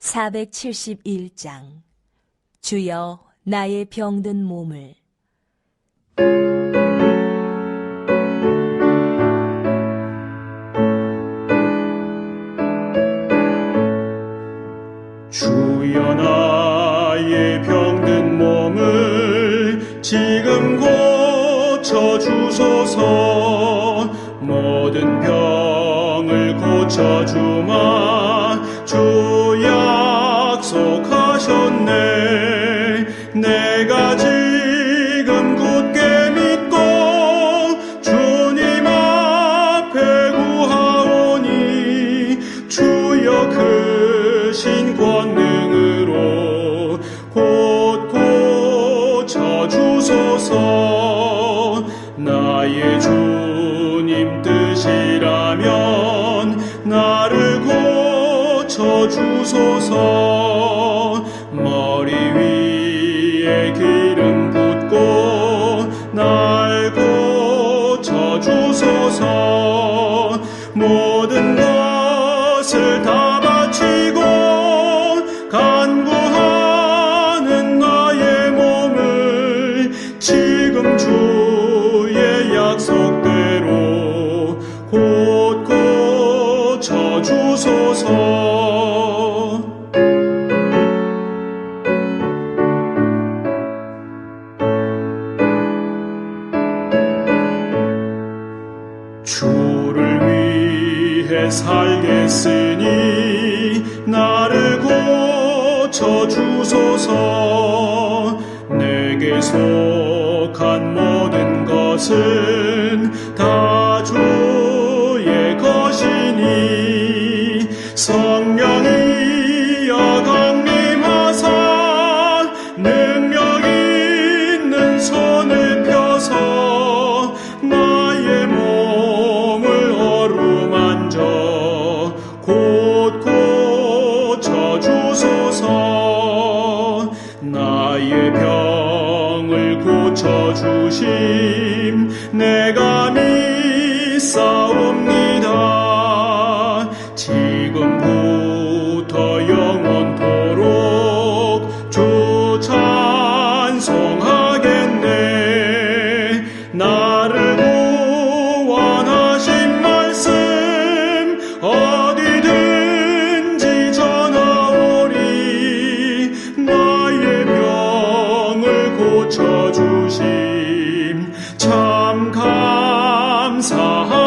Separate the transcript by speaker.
Speaker 1: 471장. 주여 나의 병든 몸을.
Speaker 2: 주여 나의 병든 몸을 지금 고쳐 주소서. 모든 병을 고쳐 주마. 주 약속하셨네. 내가 지금 굳게 믿고 주님 앞에 구하오니 주여 크신 권능으로 곧 고쳐 주소서 주소서. 머리 위에 기름 붓고 날 고쳐 주소서. 모든 것을 다 위해 살겠으니 나를 고쳐 주소서. 내게 속한 모든 것은 주심 내가 믿사옵니다. 지금부터 영원 unsolved.